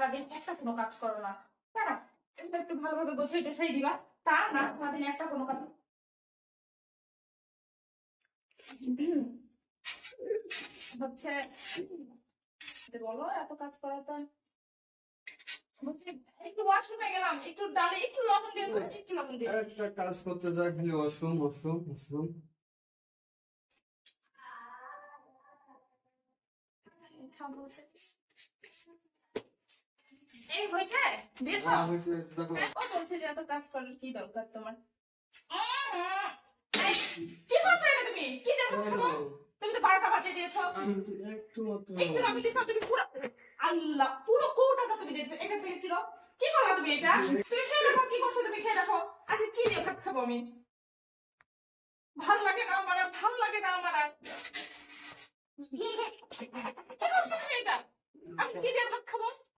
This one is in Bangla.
সারাদিন একটা কোনো কাজ করো না। এটা একটু ভালোভাবে গোছাই টোছাই দিবা। তা না সারাদিন একটা কোনো কাজ হচ্ছে বলো? এত কাজ করা তো একটু ওয়াশরুমে গেলাম একটু ডালে একটু লবণ দিয়ে একটু লবণ দিয়ে দাও। একটা কাজ করতে যা খালি ওয়াশরুম ওয়াশরুম ওয়াশরুম। এই হয়েছে? দিয়েছ? হ্যাঁ। হ্যাঁ, ও বলছে যে এত কাজ করার কি দরকার তোমার? কি করছ এটা তুমি? কি দেখো তুমি তো বারোটা বাজিয়ে দিয়েছ। একটু একটু না দিস তুমি পুরো আল্লাহ পুরো কৌটাটা তুমি দিয়েছ এখান থেকে চিরো। কি করলা তুমি এটা? তুমি খেয়ে দেখো কি করছ তুমি খেয়ে দেখো। আচ্ছা কি দিয়ে ভাত খাব আমি? ভালো লাগে না আমার ভালো লাগে না আমার